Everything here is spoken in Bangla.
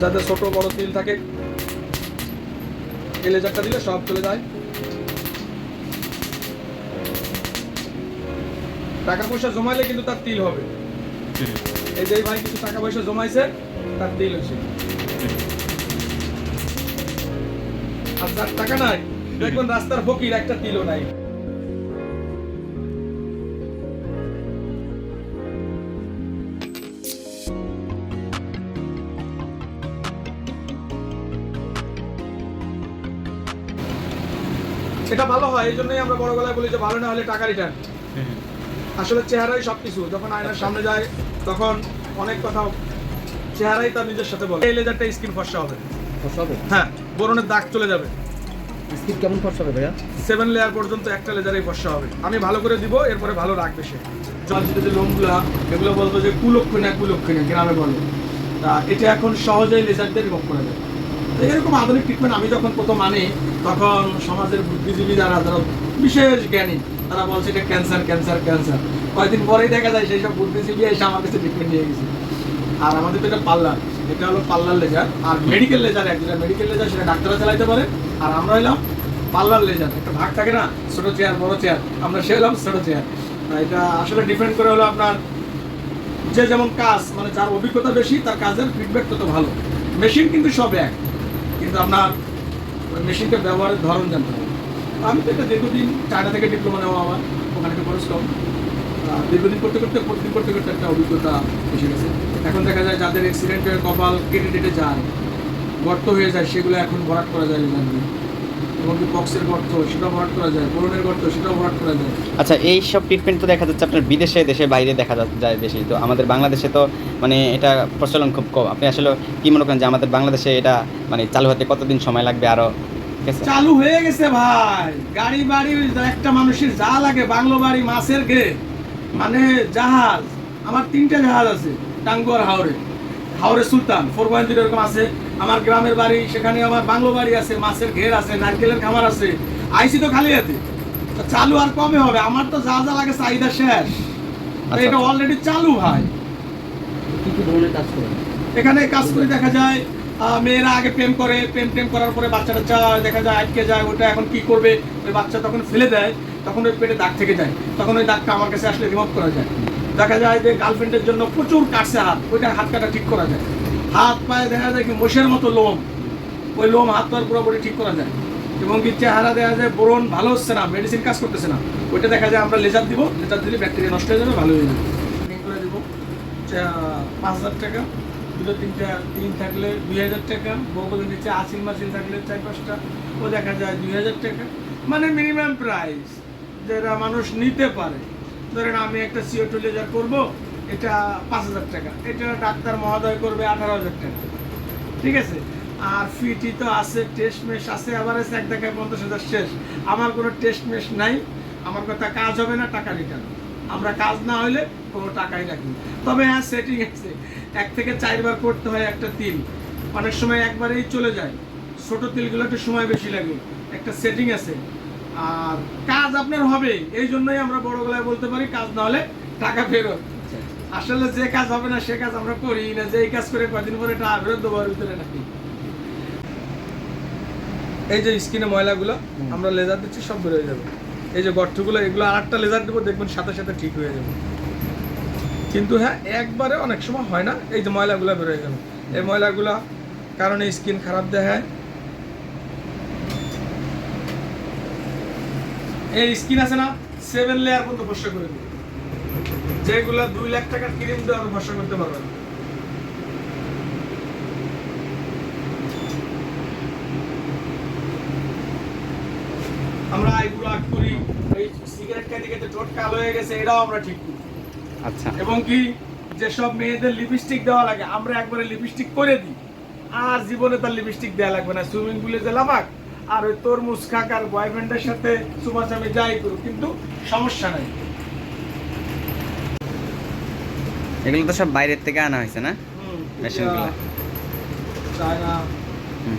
যাদের ছোট বড় তিল থাকে। এই লেজারটা দিলে সব চলে যায়। টাকা পয়সা জমাইলে কিন্তু তার তিল হবে। এই যে ভাই কিছু টাকা পয়সা জমাইছে, তার তিল হয়েছে। আর টাকা নাই, দেখবেন রাস্তার ফকির একটা তিলও নাই। এটা ভালো হয় এই জন্যই আমরা বড় গলায় বলি যে ভালো না হলে টাকা রিটার্ন আসলে চেহারাই সবকিছু যখন আয়নার সামনে যায় তখন অনেক কথা চেহারাই তার নিজের সাথে বলে। এই লেজারটা স্কিন ফর্সা হবে। ফর্সা হবে? হ্যাঁ বোরনের দাগ চলে যাবে। স্কিপ কেমন ফর্সা হবে ভাইয়া? সেভেন লেয়ার পর্যন্ত একটা লেজারেই ফর্সা হবে। আমি ভালো করে দিব এরপরে ভালো রাখবে সে। চলচ্চিত্রের যে লোমগুলা এগুলো বলতো যে কুলক্ষণে কুলক্ষণে গ্রামে বলে। তা এটা এখন সহজেই লেজার দিয়ে রিমুভ করা যায় তো এরকম আধুনিক ট্রিটমেন্ট আমি যখন প্রথম আনি, তখন সমাজের বুদ্ধিজীবী যারা যারা বিশেষ জ্ঞানী, তারা বলছে এটা ক্যান্সার ক্যান্সার ক্যান্সার কয়েকদিন পরেই দেখা যায় সেই সব বুদ্ধিজীবী এসে আমার কাছে ট্রিটমেন্ট নিয়ে গেছে। আর আমাদের তো এটা পার্লার এটা হলো পার্লার লেজার। আর মেডিকেল লেজার এক যেটা মেডিকেল লেজার, সেটা ডাক্তাররা চালাইতে পারে। আর আমরা হইলাম পার্লার লেজার। একটা ভাগ থাকে না, ছোট চেয়ার বড় চেয়ার আমরা সে হলাম ছোট চেয়ার এটা আসলে ডিপেন্ড করে হলো আপনার যে যেমন কাজ মানে যার অভিজ্ঞতা বেশি, তার কাজের ফিডব্যাক তত ভালো। মেশিন কিন্তু সব এক। কিন্তু আপনার ওই মেশিনটা ব্যবহারের ধরন জানতে হবে। আমি তো এটা দীর্ঘদিন চায়না থেকে ডিপ্লোমা নেওয়া আমার, ওখানে একটা খরচ কম। দীর্ঘদিন করতে করতে, প্রতিদিন করতে করতে একটা অভিজ্ঞতা এসে গেছে। এখন দেখা যায় যাদের অ্যাক্সিডেন্টের কপাল কেটে কেটে যায়, গর্ত হয়ে যায়, সেগুলো এখন ভরাট করা যায় এমনকি বক্সের গর্ত সেটাও ভরাট করা যায় বরণের গর্ত সেটাও ভরাট করা যায়। আচ্ছা এই সব ট্রিটমেন্ট তো দেখা যাচ্ছে আপনার বিদেশে দেশের বাইরে দেখা যায় বেশি। তো আমাদের বাংলাদেশে তো মানে এটা প্রচলন খুব কম। আপনি আসলে কি মনে করেন যে আমাদের বাংলাদেশে এটা মানে চালু হতে কতদিন সময় লাগবে আরও? চালু হয়ে গেছে ভাই। গাড়ি বাড়ি একটা মানুষের যা লাগে বাংলো বাড়ি মাছের গে মানে জাহাজ আমার তিনটা জাহাজ আছে টাঙ্গুয়ার হাওড়ে হাওড়ে সুলতান ফোর পয়েন্ট জিরো এরকম আছে। আমার গ্রামের বাড়ি সেখানে আমার বাংলো বাড়ি আছে মাছের ঘের আছে নারকেলের খামার আছে। আইসি তো খালি হাতে। তো চালু আর কবে হবে আমার তো যা যা লাগে চাহিদা শেষ। আচ্ছা, এটা। অলরেডি চালু ভাই এখানে কাজ করে দেখা যায় মেয়েরা আগে প্রেম করে প্রেম প্রেম করার পরে বাচ্চাটা টাচ্চা দেখা যায় আটকে যায় ওটা এখন কি করবে? ওই বাচ্চা তখন ফেলে দেয় তখন ওই পেটে দাগ থেকে যায় তখন ওই দাগটা আমার কাছে আসলে রিমুভ করা যায়। দেখা যায় যে গার্লফ্রেন্ডের জন্য প্রচুর কাটছে হাত, ওইটা হাত কাটা ঠিক করা যায়। হাত পায়ে দেখা যায় কি মোষের মতো লোম, ওই লোম হাত পায়ের পুরোপুরি ঠিক করা যায়। এবং কি চেহারা দেখা যায় বোরন ভালো হচ্ছে না মেডিসিন কাজ করতেছে না। ওইটা দেখা যায় আমরা লেজার দিব লেজার দিলে ব্যাকটেরিয়া নষ্ট হয়ে যাবে, ভালো হয়ে যাবে। করে দিব পাঁচ হাজার টাকা। দুটো, তিনটা, তিন থাকলে দুই হাজার টাকা। বউগুলো নিচে আশিল মাসিল থাকলে চার, পাঁচটা। ও দেখা যায় দুই হাজার টাকা। মানে মিনিমাম প্রাইস যেটা মানুষ নিতে পারে। ধরেন আমি একটা সিও টু লেজার করব, এটা পাঁচ হাজার টাকা। এটা ডাক্তার মহোদয় করবে আঠারো হাজার টাকা। ঠিক আছে? আর ফিটি তো আছে টেস্ট মেশ আছে আবার আছে এক দেখায় পঞ্চাশ হাজার শেষ। আমার কোনো টেস্ট মেশ নাই, আমার কথা কাজ হবে না, টাকা রিটার্ন আমরা কাজ না হলে কোনো টাকাই লাগবে তবে হ্যাঁ সেটিং আছে। এক থেকে চারবার করতে হয় একটা তিল। অনেক সময় একবারেই চলে যায়। ছোট তিলগুলো একটু সময় বেশি লাগে। একটা সেটিং আছে। আর কাজ আপনার হবে এই জন্যই আমরা বড় গলায় বলতে পারি কাজ না হলে টাকা ফেরত। আসলে যে কাজ হবে না সে কাজ আমরা করি না যে এই কাজ করে কদিন পরে টাকা ফেরত দেবো ভিতরে নাকি। এই যে স্কিনে ময়লাগুলো আমরা লেজার দিচ্ছি সব বেরোয় যাবে। এই যে গর্তগুলো এগুলো আর একটা লেজার দেবো দেখবেন সাথে সাথে ঠিক হয়ে যাবে। কিন্তু হ্যাঁ একবারে অনেক সময় হয় না এই যে ময়লাগুলো বেরোয় যাবে। এই ময়লাগুলো কারণে স্কিন খারাপ দেখায় এই স্কিন আছে না সেভেন লেয়ার পর্যন্ত ভরসা করে দিবে। যেগুলো দুই লাখ টাকার ক্রিম দেওয়ার ভরসা করতে পারবে না। আমরা এগুলো আট করি এই সিগারেট খাইতে খেতে ঠোঁট কালো হয়ে গেছে এটাও আমরা ঠিক করি। আচ্ছা। এবং কি যেসব মেয়েদের লিপস্টিক দেওয়া লাগে আমরা একবারে লিপস্টিক করে দিই। আর জীবনে তার লিপস্টিক দেওয়া লাগবে না সুইমিং পুলে যে লাফাক আর ওই তরমুজ খাকার বয়ফ্রেন্ডের সাথে সুমাচামে যাই করুক কিন্তু সমস্যা নাই এগুলো তো সব বাইরের থেকে আনা হয়েছে না মেশিনগুলো। চায়না হুম।